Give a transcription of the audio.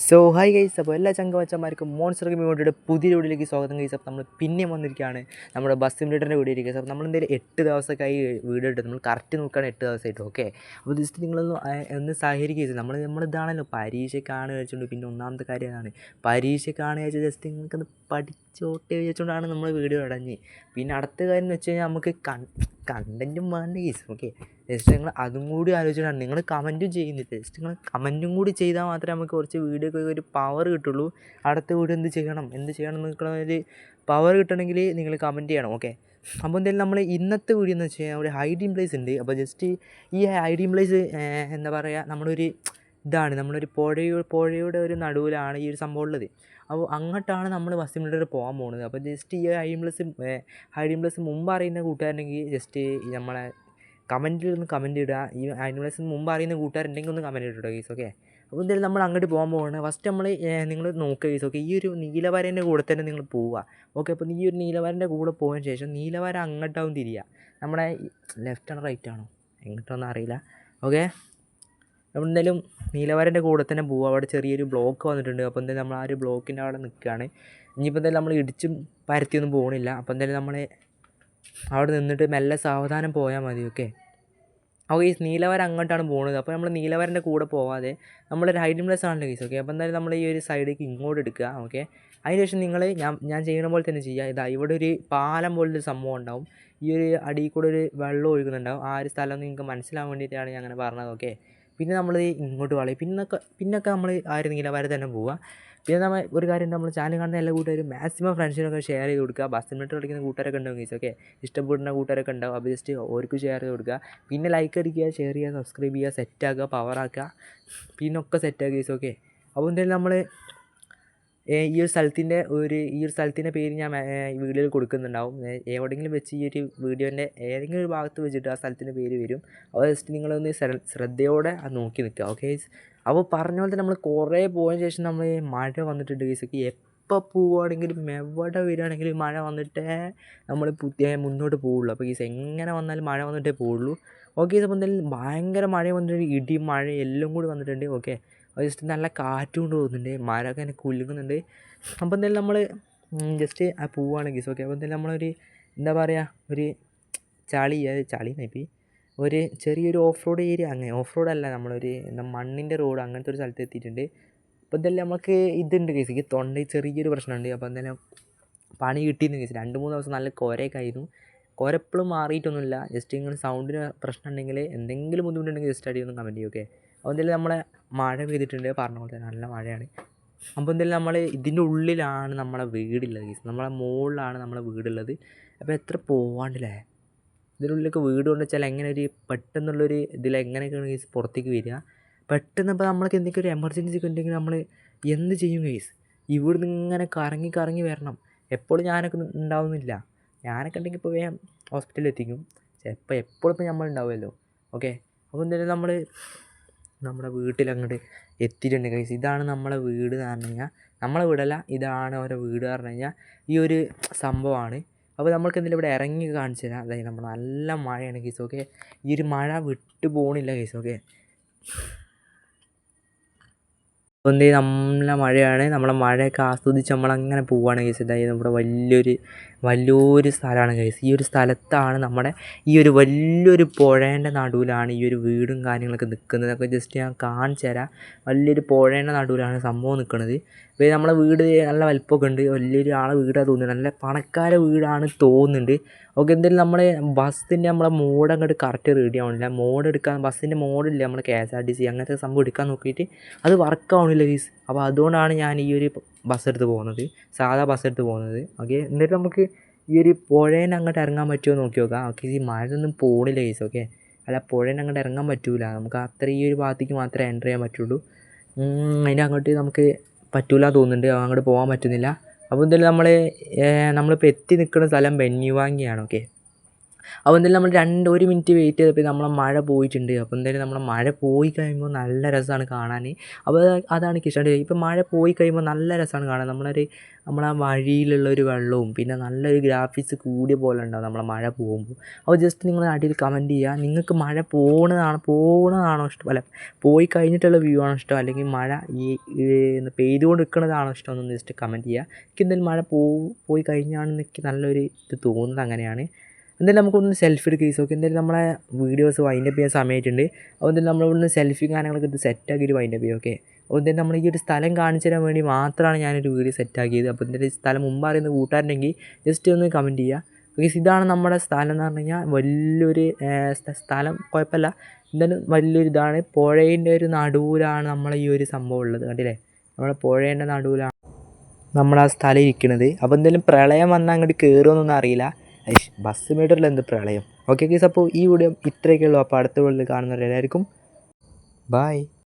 So hi guys അപ്പോൾ എല്ലാ ചങ്കവച്ചന്മാർക്കും monster ഗെയിമിയുടെ പുതിയ വീഡിയോയിലേക്ക് സ്വാഗതം ഗൈസ് അപ്പോൾ നമ്മൾ പിന്നെ വന്നിരിക്കുകയാണ് നമ്മുടെ ബസ് സിമുലേറ്ററിന്റെ വീഡിയോ ഇരിക്കുക അപ്പോൾ നമ്മൾ എന്തായാലും എട്ട് ദിവസമൊക്കെ ആയി വീഡിയോ ഇട്ട് നമ്മൾ കറക്റ്റ് നോക്കുകയാണ് എട്ട് ദിവസമായിട്ട് ഓക്കെ അപ്പോൾ ജസ്റ്റ് നിങ്ങളൊന്ന് ഒന്ന് സഹകരിക്കുക നമ്മൾ നമ്മളിതാണല്ലോ പരീക്ഷയ്ക്കാണ് വെച്ചുകൊണ്ട് പിന്നെ ഒന്നാമത്തെ കാര്യം അതാണ്. പരീക്ഷയ്ക്കാണ് വെച്ചാൽ ജസ്റ്റ് നിങ്ങൾക്കൊന്ന് പഠിച്ചോട്ടെ വെച്ചുകൊണ്ടാണ് നമ്മൾ വീഡിയോ ഇടഞ്ഞ്. പിന്നെ അടുത്ത കാര്യം എന്ന് വെച്ച് കഴിഞ്ഞാൽ നമുക്ക് കൺ കണ്ടന്റും വേണ്ട കേസ് ഓക്കെ ജസ്റ്റ് നിങ്ങൾ അതും കൂടി ആലോചിച്ചിട്ടാണ്. നിങ്ങൾ കമന്റും ചെയ്യുന്നില്ല ജസ്റ്റ് നിങ്ങൾ കമന്റും കൂടി ചെയ്താൽ മാത്രമേ നമുക്ക് കുറച്ച് വീഡിയോക്ക് ഒരു പവർ കിട്ടുള്ളൂ. അടുത്ത വീഡിയോ എന്ത് ചെയ്യണം? എന്ത് ചെയ്യണം എന്നൊക്കെ ഒരു പവർ കിട്ടണമെങ്കിൽ നിങ്ങൾ കമന്റ് ചെയ്യണം ഓക്കെ അപ്പോൾ എന്തായാലും നമ്മൾ ഇന്നത്തെ വീഡിയോ എന്ന് വെച്ച് കഴിഞ്ഞാൽ ഒരു ഹൈഡിങ് പ്ലേസ് ഉണ്ട്. അപ്പോൾ ജസ്റ്റ് ഈ ഹൈഡിങ് പ്ലേസ് എന്താ പറയുക നമ്മളൊരു ഇതാണ്. നമ്മളൊരു പുഴയു പുഴയുടെ ഒരു നടുവിലാണ് ഈ ഒരു സംഭവം ഉള്ളത്. അപ്പോൾ അങ്ങോട്ടാണ് നമ്മൾ ബസ് പോകാൻ പോകുന്നത്. അപ്പോൾ ജസ്റ്റ് ഈ ഹൈഡിങ് പ്ലസ് ഹൈഡിങ് പ്ലസ് മുമ്പ് അറിയുന്ന കൂട്ടുകാരുണ്ടെങ്കിൽ ജസ്റ്റ് നമ്മളെ കമന്റിൽ ഒന്ന് കമന്റ് ഇടുക. ഈ ഹൈഡിങ് പ്ലസ് മുമ്പ് അറിയുന്ന കൂട്ടുകാരുണ്ടെങ്കിൽ ഒന്ന് കമന്റ് ഇട്ടോ ഗീസ് ഓക്കെ അപ്പോൾ എന്തായാലും നമ്മൾ അങ്ങോട്ട് പോകാൻ പോകുന്നത് ഫസ്റ്റ് നമ്മൾ നിങ്ങൾ നോക്കുക ഗീസ് ഓക്കെ ഈ ഒരു നീലവരേന്റെ കൂടെ തന്നെ നിങ്ങൾ പോവുക. ഓക്കെ അപ്പോൾ ഈ ഒരു നീലവരന്റെ കൂടെ പോയതിന് ശേഷം നീലവര അങ്ങോട്ടാവും തിരിയുക. നമ്മുടെ ലെഫ്റ്റ് ആണോ റൈറ്റ് ആണോ? എങ്ങോട്ടാണെന്ന് അറിയില്ല. ഓക്കെ അപ്പോൾ എന്തായാലും നീലവാരന്റെ കൂടെ തന്നെ പോവുക അവിടെ ചെറിയൊരു ബ്ലോക്ക് വന്നിട്ടുണ്ട്. അപ്പോൾ എന്തായാലും നമ്മൾ ആ ഒരു ബ്ലോക്കിന്റെ അവിടെ നിൽക്കുകയാണ്. ഇനിയിപ്പോൾ എന്തായാലും നമ്മൾ ഇടിച്ചും പരത്തിയൊന്നും പോകണില്ല അപ്പോൾ എന്തായാലും നമ്മൾ അവിടെ നിന്നിട്ട് മെല്ലെ സാവധാനം പോയാൽ മതി ഓക്കെ അപ്പോൾ ഈ നീലവര അങ്ങോട്ടാണ് പോകുന്നത് അപ്പോൾ നമ്മൾ നീലവരന്റെ കൂടെ പോവാതെ നമ്മളൊരു ഹൈഡിങ് പ്ലേസ് ആണല്ലോ കേസ് ഓക്കെ അപ്പോൾ എന്തായാലും നമ്മൾ ഈ ഒരു സൈഡിലേക്ക് ഇങ്ങോട്ട് എടുക്കുക ഓക്കെ അതിനുശേഷം നിങ്ങൾ ഞാൻ ഞാൻ ചെയ്യുന്ന പോലെ തന്നെ ചെയ്യുക. ഇതാ ഇവിടെ ഒരു പാലം പോലൊരു സംഭവം ഉണ്ടാവും. ഈ ഒരു അടിയിൽ കൂടെ ഒരു വെള്ളം ഒഴുകുന്നുണ്ടാവും. ആ ഒരു സ്ഥലം നിങ്ങൾക്ക് മനസ്സിലാവാൻ വേണ്ടിയിട്ടാണ് ഞാൻ അങ്ങനെ പറഞ്ഞത് ഓക്കെ പിന്നെ നമ്മൾ ഇങ്ങോട്ട് വളയും. പിന്നൊക്കെ പിന്നൊക്കെ നമ്മൾ ആയിരുന്നെങ്കിലും വരെ തന്നെ പോവുക പിന്നെ നമ്മൾ ഒരു കാര്യം നമ്മൾ ചാനൽ കാണുന്ന എല്ലാ കൂട്ടുകാരും മാക്സിമം ഫ്രണ്ട്സിനൊക്കെ ഷെയർ ചെയ്ത് കൊടുക്കുക. ബസ് സിമിറ്റർ കളിക്കുന്ന കൂട്ടുകാരൊക്കെ ഉണ്ടാവും ഗീസ് ഓക്കെ ഇഷ്ടപ്പെടുന്ന കൂട്ടുകാരൊക്കെ ഉണ്ടാവും അപ്പോൾ ജസ്റ്റ് അവർക്ക് ഷെയർ ചെയ്ത് കൊടുക്കുക. പിന്നെ ലൈക്ക് അടിക്കുക ഷെയർ ചെയ്യുക സബ്സ്ക്രൈബ് ചെയ്യുക സെറ്റാക്കുക പവറാക്കുക പിന്നൊക്കെ സെറ്റാക്കുക ഗീസ് ഓക്കെ അപ്പോൾ എന്തായാലും നമ്മൾ ഈ ഒരു സ്ഥലത്തിന്റെ ഒരു ഈ ഒരു സ്ഥലത്തിന്റെ പേര് ഞാൻ വീഡിയോയിൽ കൊടുക്കുന്നുണ്ടാവും. എവിടെയെങ്കിലും വെച്ച് ഈ ഒരു വീഡിയോന്റെ ഏതെങ്കിലും ഒരു ഭാഗത്ത് വെച്ചിട്ട് ആ സ്ഥലത്തിന്റെ പേര് വരും. അപ്പോൾ ജസ്റ്റ് നിങ്ങളൊന്ന് ശ്രദ്ധയോടെ നോക്കി നിൽക്കുക ഓക്കെ അപ്പോൾ പറഞ്ഞ പോലെ തന്നെ നമ്മൾ കുറേ പോയതിന് ശേഷം നമ്മൾ മഴ വന്നിട്ടുണ്ട് ഗൈസൊക്കെ എപ്പോൾ പോവുകയാണെങ്കിലും എവിടെ വരികയാണെങ്കിലും മഴ വന്നിട്ടേ നമ്മൾ പുതിയ മുന്നോട്ട് പോവുള്ളൂ. അപ്പോൾ ഗീസ് എങ്ങനെ വന്നാലും മഴ വന്നിട്ടേ പോവുള്ളൂ. ഓക്കെ അപ്പോൾ എന്തായാലും ഭയങ്കര മഴ വന്നിട്ടുണ്ട് ഇടി മഴ എല്ലാം കൂടി വന്നിട്ടുണ്ട് ഓക്കെ? അത് ജസ്റ്റ് നല്ല കാറ്റും കൊണ്ട് പോകുന്നുണ്ട്. മരമൊക്കെ ഇങ്ങനെ കുലുങ്ങുന്നുണ്ട്. അപ്പോൾ എന്തായാലും നമ്മൾ ജസ്റ്റ് ആ പോവുകയാണ് ഗീസ്. ഓക്കെ അപ്പോൾ എന്തായാലും നമ്മളൊരു എന്താ പറയുക ഒരു ചളി അത് ചളി നൈപ്പി ഒരു ചെറിയൊരു ഓഫ് റോഡ് ഏരിയ അങ്ങനെ ഓഫ് റോഡ് അല്ല നമ്മളൊരു എന്താ മണ്ണിന്റെ റോഡ് അങ്ങനത്തെ ഒരു സ്ഥലത്ത് എത്തിയിട്ടുണ്ട്. അപ്പോൾ എന്തായാലും നമുക്ക് ഇതുണ്ട് കേസ് ഈ തൊണ്ടയിൽ ചെറിയൊരു പ്രശ്നമുണ്ട്. അപ്പോൾ എന്തായാലും പണി കിട്ടിയിരുന്നു കേസ് രണ്ട് മൂന്ന് ദിവസം നല്ല കോരയൊക്കെ ആയിരുന്നു. കുര എപ്പോഴും മാറിയിട്ടൊന്നുമില്ല. ജസ്റ്റ് ഇങ്ങനെ സൗണ്ടിന് പ്രശ്നം ഉണ്ടെങ്കിൽ എന്തെങ്കിലും ബുദ്ധിമുട്ടുണ്ടെങ്കിൽ ജസ്റ്റ് അടി ഒന്ന് കമന്റ് ചെയ്യും ഓക്കെ അപ്പോൾ എന്തായാലും നമ്മളെ മഴ പെയ്തിട്ടുണ്ട്. പറഞ്ഞ പോലെ തന്നെ നല്ല മഴയാണ്. അപ്പോൾ എന്തായാലും നമ്മൾ ഇതിന്റെ ഉള്ളിലാണ് നമ്മളെ വീടുള്ളത് ഗീസ് നമ്മളെ മുകളിലാണ് നമ്മളെ വീടുള്ളത്. അപ്പോൾ എത്ര പോവാണ്ടില്ലേ? ഉള്ളിലൊക്കെ വീട് കൊണ്ട് വെച്ചാൽ എങ്ങനെ ഒരു പെട്ടെന്നുള്ളൊരു ഇതിൽ എങ്ങനെയൊക്കെയാണ് കേസ് പുറത്തേക്ക് വരിക? പെട്ടെന്ന് ഇപ്പോൾ നമ്മൾക്ക് എന്തെങ്കിലും ഒരു എമർജൻസി ഒക്കെ ഉണ്ടെങ്കിൽ നമ്മൾ എന്ത് ചെയ്യും കേസ് ഇവിടുന്ന് ഇങ്ങനെ കറങ്ങി കറങ്ങി വരണം. എപ്പോഴും ഞാനൊക്കെ ഉണ്ടാവുന്നില്ല. ഞാനൊക്കെ ഉണ്ടെങ്കിൽ ഇപ്പോൾ വേഗം ഹോസ്പിറ്റലിൽ എത്തിക്കും. ചിലപ്പോൾ എപ്പോഴും ഇപ്പോൾ നമ്മൾ ഉണ്ടാവുമല്ലോ. ഓക്കെ അപ്പോൾ എന്തായാലും നമ്മൾ നമ്മുടെ വീട്ടിലങ്ങോട്ട് എത്തിയിട്ടുണ്ട് കൈസ് ഇതാണ് നമ്മളെ വീട് എന്ന് പറഞ്ഞു കഴിഞ്ഞാൽ നമ്മളെ വീടല്ല ഇതാണ് ഓരോ വീട് പറഞ്ഞു കഴിഞ്ഞാൽ ഈ ഒരു സംഭവമാണ്. അപ്പോൾ നമ്മൾക്ക് എന്തെങ്കിലും ഇവിടെ ഇറങ്ങി കാണിച്ചു തരാം. അതായത് നമ്മൾ നല്ല മഴയാണ് കേസ് ഓക്കെ ഈ ഒരു മഴ വിട്ടു പോകണില്ല കേസ് ഓക്കെ എന്ത് നല്ല മഴയാണ്. നമ്മളെ മഴയൊക്കെ ആസ്വദിച്ച് നമ്മളങ്ങനെ പോവുകയാണ് ഗൈസ് ഇതായി നമ്മുടെ വലിയൊരു വലിയൊരു സ്ഥലമാണ് ഗൈസ് ഈ ഒരു സ്ഥലത്താണ് നമ്മുടെ ഈ ഒരു വലിയൊരു പുഴേന്റെ നടുവിലാണ് ഈ ഒരു വീടും കാര്യങ്ങളൊക്കെ നിൽക്കുന്നത് അപ്പോൾ ജസ്റ്റ് ഞാൻ കാണിച്ചു തരാം. വലിയൊരു പുഴേന്റെ നടുവിലാണ് സംഭവം നിൽക്കുന്നത് ഇപ്പോൾ നമ്മളെ വീട് നല്ല വലിപ്പമൊക്കെ ഉണ്ട്. വലിയൊരു ആളെ വീടാണ് തോന്നുന്നത് നല്ല പണക്കാര വീടാണ് തോന്നുന്നുണ്ട്. ഓക്കെ എന്തായാലും നമ്മളെ ബസ്സിന്റെ നമ്മളെ മോഡ് അങ്ങോട്ട് കറക്റ്റ് റെഡി ആവണില്ല. മോഡ് എടുക്കാൻ ബസ്സിന്റെ മോഡില്ല നമ്മൾ K S R T C അങ്ങനത്തെ സംഭവം എടുക്കാൻ നോക്കിയിട്ട് അത് വർക്ക് ആവണില്ല ഗീസ് അപ്പോൾ അതുകൊണ്ടാണ് ഞാൻ ഈ ഒരു ബസ് എടുത്ത് പോകുന്നത്. സാധാ ബസ് എടുത്ത് പോകുന്നത്. ഓക്കെ എന്നിട്ട് നമുക്ക് ഈ ഒരു പുഴേനെ അങ്ങോട്ട് ഇറങ്ങാൻ പറ്റുമോ നോക്കി നോക്കാം. ഓക്കെ ഈ മഴയൊന്നും പോണില്ല ഗീസ് ഓക്കെ അല്ല പുഴേനെ അങ്ങോട്ട് ഇറങ്ങാൻ പറ്റൂല. നമുക്ക് അത്ര ഈ ഒരു ഭാഗത്തേക്ക് മാത്രമേ എന്റർ ചെയ്യാൻ പറ്റുള്ളൂ. അതിന്റെ അങ്ങോട്ട് നമുക്ക് പറ്റൂല തോന്നുന്നുണ്ട്. അങ്ങോട്ട് പോകാൻ പറ്റുന്നില്ല. അപ്പോൾ എന്തായാലും നമ്മൾ നമ്മളിപ്പോൾ എത്തി നിൽക്കുന്ന സ്ഥലം ബെന്നിവാങ്ങിയാണ്. ഓക്കെ അപ്പോൾ എന്തായാലും നമ്മൾ രണ്ട് ഒരു മിനിറ്റ് വെയിറ്റ് ചെയ്തപ്പോൾ നമ്മളെ മഴ പോയിട്ടുണ്ട്. അപ്പോൾ എന്തായാലും നമ്മളെ മഴ പോയി കഴിയുമ്പോൾ നല്ല രസമാണ് കാണാൻ അപ്പോൾ അതാണ് കിഷാന്റെ ഇഷ്ടം ഇപ്പം മഴ പോയി കഴിയുമ്പോൾ നല്ല രസമാണ് കാണാൻ. നമ്മളൊരു നമ്മളെ വഴിയിലുള്ള ഒരു വെള്ളവും പിന്നെ നല്ലൊരു ഗ്രാഫിക്സ് കൂടിയ പോലെ ഉണ്ടാവും നമ്മളെ മഴ പോകുമ്പോൾ അപ്പോൾ ജസ്റ്റ് നിങ്ങൾ അടിയിൽ കമന്റ് ചെയ്യുക നിങ്ങൾക്ക് മഴ പോകുന്നതാണ് പോകുന്നതാണോ ഇഷ്ടം? അല്ല പോയി കഴിഞ്ഞിട്ടുള്ള വ്യൂ ആണോ ഇഷ്ടം? അല്ലെങ്കിൽ മഴ ഈ പെയ്തുകൊണ്ട് നിൽക്കുന്നതാണോ ഇഷ്ടം? എന്നൊന്ന് ജസ്റ്റ് കമന്റ് ചെയ്യുക എനിക്ക് എന്തായാലും മഴ പോയി കഴിഞ്ഞാണെന്ന് എനിക്ക് നല്ലൊരു ഇത് തോന്നുന്നത് അങ്ങനെയാണ്. എന്തായാലും നമുക്കൊന്ന് സെൽഫി എടുക്കുക ഈ സോക്ക് എന്തായാലും നമ്മളെ വീഡിയോസ് വൈൻഡപ്പ് ചെയ്യാൻ സമയമായിട്ടുണ്ട് അപ്പോൾ എന്തായാലും നമ്മളിവിടുന്ന് സെൽഫി കാര്യങ്ങളൊക്കെ സെറ്റ് സെറ്റാക്കിയിട്ട് വൈൻഡപ്പ് ചെയ്യും. ഓക്കെ അപ്പോൾ എന്തായാലും നമ്മൾ ഈ ഒരു സ്ഥലം കാണിച്ചു തരാൻ വേണ്ടി മാത്രമാണ് ഞാനൊരു വീഡിയോ സെറ്റാക്കിയത് അപ്പോൾ എന്തായാലും സ്ഥലം മുമ്പ് അറിയുന്ന കൂട്ടുകാരുണ്ടെങ്കിൽ ജസ്റ്റ് ഒന്ന് കമന്റ് ചെയ്യുക ബിക്കോസ് ഇതാണ് നമ്മുടെ സ്ഥലം എന്ന് പറഞ്ഞു വലിയൊരു സ്ഥലം കുഴപ്പമില്ല. എന്തായാലും വലിയൊരു ഇതാണ്. പുഴേന്റെ ഒരു നടുവിലാണ് നമ്മളെ ഈ ഒരു സംഭവം ഉള്ളത്. കണ്ടില്ലേ? നമ്മുടെ പുഴേന്റെ നടുവിലാണ് ആ സ്ഥലം ഇരിക്കുന്നത് അപ്പോൾ എന്തായാലും പ്രളയം വന്നാൽ അങ്ങോട്ട് കയറുമെന്നൊന്നും അറിയില്ല. ഐഷ് ബസ് മീറ്ററിൽ എന്ത് പ്രളയം? ഓക്കെ ഗീസ് അപ്പോൾ ഈ വീഡിയോ ഇത്രയൊക്കെ ഉള്ളൂ അപ്പോൾ അടുത്ത വീഡിയോയിൽ കാണുന്നവരെല്ലാവർക്കും ബായ്